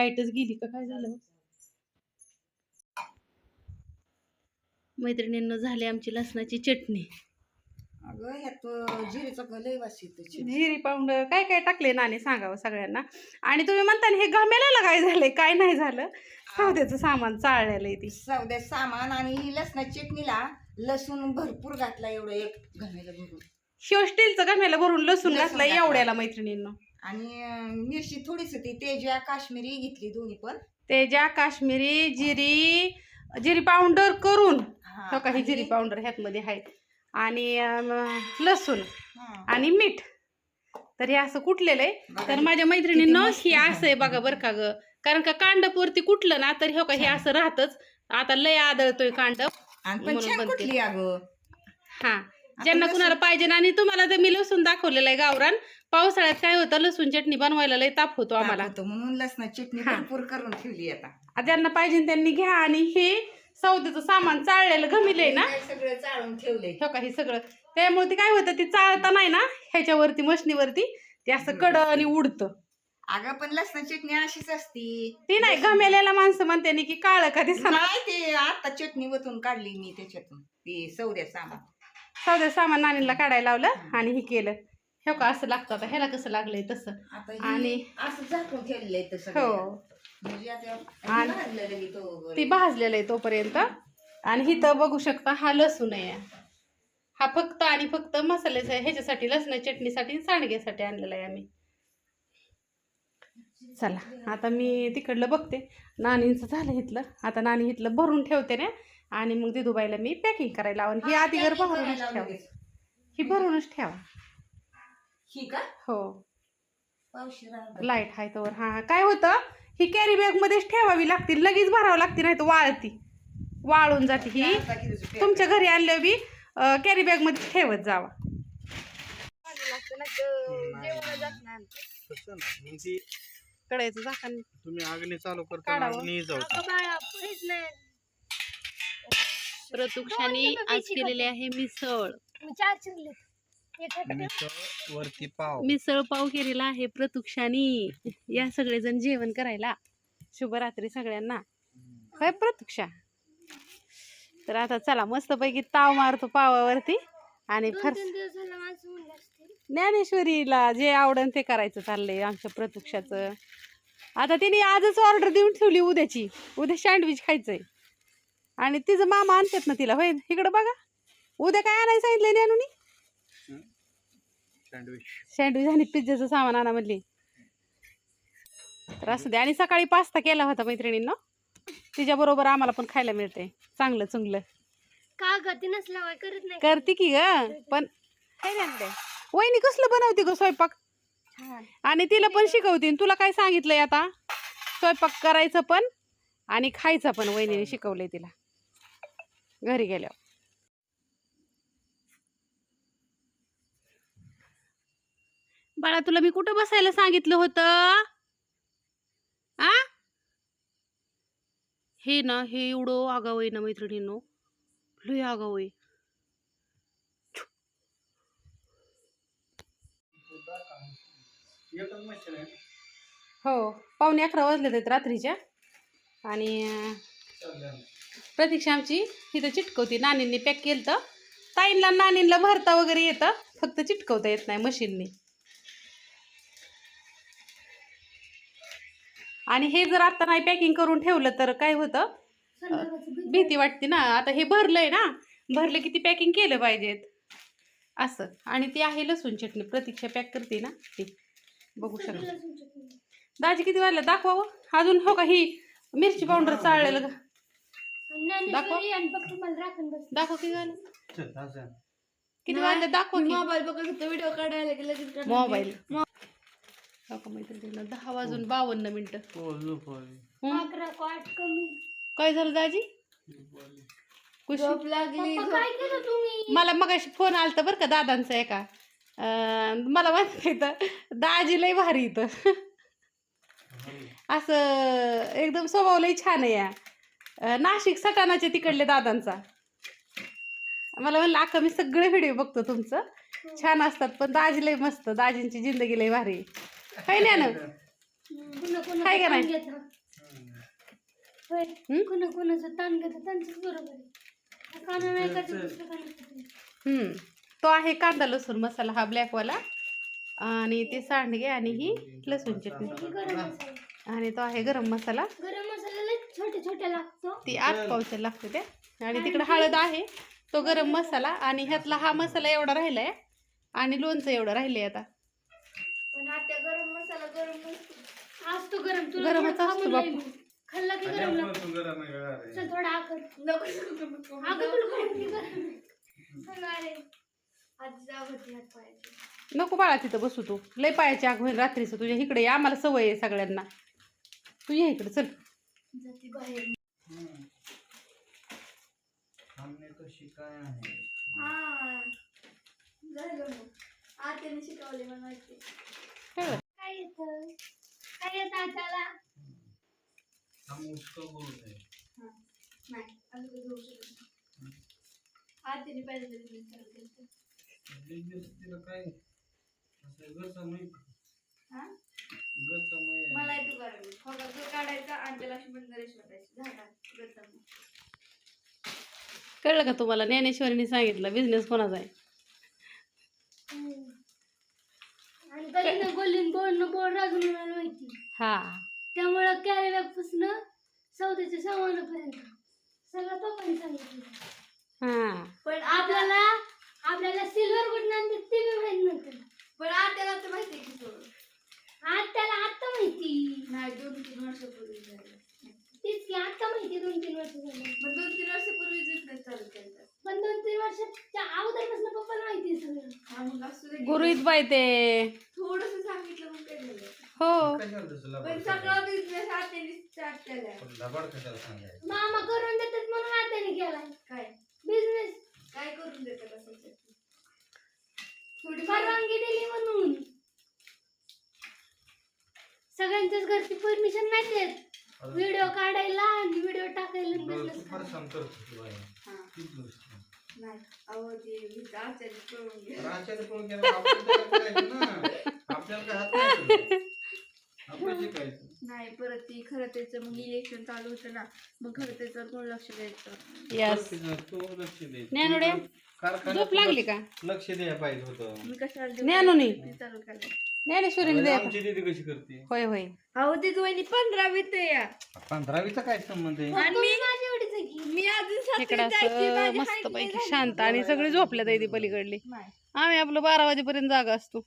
लाईटच गेली का? काय झालं? मैत्रिणींना झाली आमची लसणाची चटणी. अगं ह्यात जिरेचा लय वास येतो जिरी पावडर काय काय टाकले नाणे सांगावं सगळ्यांना. आणि तुम्ही म्हणता हे घमेल्याला काय झालंय? काय नाही झालं. सौद्याचं सामान चाळलेलं आहे ती. सामान आणि ही लसणाची चटणीला लसूण भरपूर घातला एवढं एक घमेला भरून. शिव स्टीलचं घमेला भरून लसूण लसूण घातलं. एवढ्याला मैत्रिणींना. आणि अं, मिरची थोडीच होती. तेजा काश्मीरी घेतली दोन्ही पण. तेजा काश्मीरी जिरी जिरी पावडर करून. हा, हो का? ही आणि- जिरी पावडर ह्यातमध्ये आहे. आणि लसूण हा. आणि मीठ. तर हे असं कुटलेलं आहे? बघा तर हे माझ्या मैत्रिणींना मस्त. हे. असं आहे बघा बरं का ग. कारण का कांडपवरती कुठलं ना तर हे का हे असं राहतच. आता लय आदळतोय कांडप आणि पण म्हणून छान बनते. कुठली अगं? हा. ज्यांना कुणाला पाहिजे ना आणि तुम्हाला तर मी लसूण दाखवलेलं आहे गावरान. पावसाळ्यात काय होतं लसूण चटणी बनवायला लय ताप होतो आम्हाला. होतो म्हणून लसणाची चटणी हा. भरपूर करून ठेवली आता. आ, ज्यांना पाहिजे त्यांनी घ्या आणि हे सौद्याचं सामान चाळलेलं घमिलंय ना. हे सगळं चाळून ठेवलंय. हो का हे सगळं. त्यामुळे ते काय होतं ते चाळता नाही ना ह्याच्यावरती मशनीवरती. ते असं कड आणि उडतं. अगं पण लसणाची चटणी अशीच असती. ती नाही घमेल्याला माणसं म्हणते की काळ का दिसणार नाही ते आता चटणी वतून काढली मी त्याच्यातून ते सौद्या सामान. सौद्या सामान नानीला काढायला लावलं आणि हे केलं. हे का असं लागतं आता. ह्याला कसं लागलंय तसं. आणि- असं झाकून ठेवलेलं आहे तसं हो. म्हणजे आणि- तो भाजलेलं आहे तोपर्यंत. आणि इथं बघू शकता हा लसूण आहे. हा फक्त आणि फक्त मसाल्याचा ह्याच्यासाठी लसणाच्या चटणीसाठी सांडग्यासाठी आणलेला आहे आम्ही. चला आता मी तिकडलं बघते. नानींचं झालं इथलं. आता नानी इथलं भरून ठेवते ना. आणि मग दिदूबाईला मी पॅकिंग करायला लावून ही आधी घर भरूनच ठेवा. ही भरूनच ठेवा. ही का? हो. लाइट आहे तर हा काय होतं? ही कॅरी बॅग मध्येच ठेवावी लागते. लगेच भरावं लागते नाही तर वाळती. वाळून जाते ही. तुमच्या घरी आणल्या बी कॅरी बॅगमध्ये ठेवत जावा. ती कडायचं झाकण तुम्ही अग्नी चालू करता. अग्नी जाऊ प्रतुक्षाने आज केलेली आहे मिसळ. मिसळ वरती पाव. मिसळ पाव केलेला आहे प्रतुक्षानी या सगळेजण जेवण करायला. शुभरात्री सगळ्यांना. होय प्रतुक्षा तर आता चला मस्तपैकी ताव मारतो पावावरती. आणि फर ज्ञानेश्वरीला जे आवडन ते करायचं चाललंय आमच्या प्रतुक्षाचं आता तिने आजच ऑर्डर देऊन ठेवली उद्याची. उद्या सँडविच खायचंय. आणि तिचं मामा आणतात ना तिला होय? इकडं बघा. उद्या काय आणायला सांगितलं ज्ञानूनी सँडविच सँडविच आणि पिझ्झाचं सामान आणा म्हणली. तर असू दे. आणि सकाळी पास्ता केला होता मैत्रिणींना. तिच्याबरोबर आम्हाला पण खायला मिळते चांगलं चुंगलं. का गती नसल्यावर करत नाही? करते की ग. पण काय नाही वहिनी कसलं बनवते ग स्वयंपाक? आणि तिला पण शिकवते. आणि तुला काय सांगितलंय आता? स्वयंपाक करायचं पण आणि खायचं पण. वहिनीने शिकवलंय तिला. घरी गेल्यावर. बाळा तुला मी कुठं बसायला सांगितलं होतं? आ? हे ना हे एवढं आगाव आहे ना मैत्रिणींनो. लय आगाव आहे. हो पावणे अकरा वाजले आहेत रात्रीच्या आणि प्रतीक्षा आमची तिथं चिटकवती. नानींनी पॅक केलं तर ताईंला नानींला भरता वगैरे येतं. फक्त चिटकवता येत नाही मशीननी. आणि हे जर आता नाही पॅकिंग करून ठेवलं तर काय होतं? भीती वाटते ना. आता हे भरलंय ना. भरलं की ती पॅकिंग केलं पाहिजेत. असं. आणि ती आहे लसूण चटणी. प्रतीक्षा पॅक करते ना. ती बघू शकता. दाजी किती वाजलं? दाखवावं अजून हो का? ही मिरची पावडर चाळलेलं. का दाखव. आणि फक्त मला राखण बस दाखव किती झालं. किती वाजलं? दाखव की. मोबाईल बघत व्हिडिओ काढायला गेलं की मोबाईल. का मैत्रिणींनो, दहा वाजून बावन्न मिनिटं. हं? अकरा को कमी. काय झालं दाजी? खुशी झोप लागली काय केलं तुम्ही? मला मगाशी फोन आलता बरं का दादांचा एका. अं, मला माहिती इथं दाजी लय भारी इथं. असं एकदम स्वभाव लय छान आहे या. नाशिक सटाणाचे तिकडले दादांचा. मला म्हणलं अक्का मी सगळे व्हिडिओ बघतो तुमचं. छान असतात पण दाजी लय मस्त. दाजींची जिंदगी लय भारी आहे. ना काय नाही? का कानाचं हम्म तो आहे कांदा लसूण मसाला हा ब्लॅकवाला आणि ते सांडगे आणि ही लसूण चटणी. ही आणि तो आहे गरम मसाला. गरम छोटे छोटे लागतो. ती आठ पावच्या लागते ते. आणि तिकडे हळद आहे तो गरम मसाला आणि ह्यातला हा मसाला एवढा राहिलाय आणि लोणचं एवढं राहिलंय आता. पण आता गरम मसाला गरम नसतो. आज तो गरम तुला गरमच थोडं खा असतो म्हणलंय बापू. मी. खाल्ला की गरम लागतो. चल थोडा आकर नको अगं तुला कोणी गरम आहे. आज हात पायाची. नको बाळा तिथं बसू तू. लय पायाची आग होईल रात्रीचं. तुझ्या इकडे ये आम्हाला सवय आहे सगळ्यांना. तू ये इकडे चल. जाती बाहेर. कशी काय आहे हा. झालं मग. आत्याने शिकवले मला माहिती? काय येतं? काय येतं आताला आम्ही उत्सव बोलत आहे नाही शकत आत्याने business चालू केलं बिझनेस तिला काय? असं गरसामय हा? गरसामय मला फक्त तो काढायचा आणि त्याला वाटायची कळलं का तुम्हाला? ज्ञानेश्वरीने सांगितलं बिझनेस कोणाचा आहे? आणि कधी ना बोल राजून मला माहिती हा. त्यामुळं कॅरेबॅगपासून चौथ्याच्या सामानापर्यंत सगळं पप्पाने सांगितलं. हा. पण आपल्याला सिल्वर कुठं आणतात ते बी माहीत नव्हतं पण आत्याला तर माहिती की सोडून आत्याला माहिती नाही दोन तीन वर्षापूर्वी झालं. तेच की आत्ता माहिती दोन तीन वर्ष झालं. पण दोन तीन वर्षापूर्वी बिझनेस चालू केला. पण दोन तीन वर्षाच्या अगोदरपासून पप्पाला माहिती आहे सगळं. हा मग असू दे गुरुईत ते. थोडस सांगितलं मग काय झालं. हो. पण सगळं बिझनेस आत्याने स्टार्ट केलाय. पण लबाड कशाला सांगायचं? मामा करून देतात म्हणून आत्याने केलाय. काय? बिझनेस काय करून देतात असं थोडी परवानगी दिली म्हणून सगळ्यांच्याच घरची परमिशन नाही देत व्हिडिओ काढायला आणि व्हिडिओ टाकायला बिझनेस सांगतो नाही अहो ते करून केलं आपण करायचं ना? आपल्याला काय हात नाही तुला. आपण शिकायचं नाही परत ती खरं त्याचं मग इलेक्शन चालू होतं ना मग खरं त्याचं कोण लक्ष द्यायचं? यस तू लक्ष दे. ज्ञानुडे, कारखान्यात झोप लागली का? लक्ष द्यायला पाहिजे होतं. मी कशाला देऊ? ज्ञानोनी. ते चालू केलं. ज्ञानेश्वरीने दे आमची दीदी कशी करते? होय होय. अहो ते वहिनी पंधरावीत आहे या. पंधरावीचा काय संबंध आहे? आणि मी आहे की मी अजून असं मस्त पैकी शांत आणि सगळी झोपल्यात आहे ती पलीकडली. आम्ही आपलं बारा वाजेपर्यंत जागा असतो.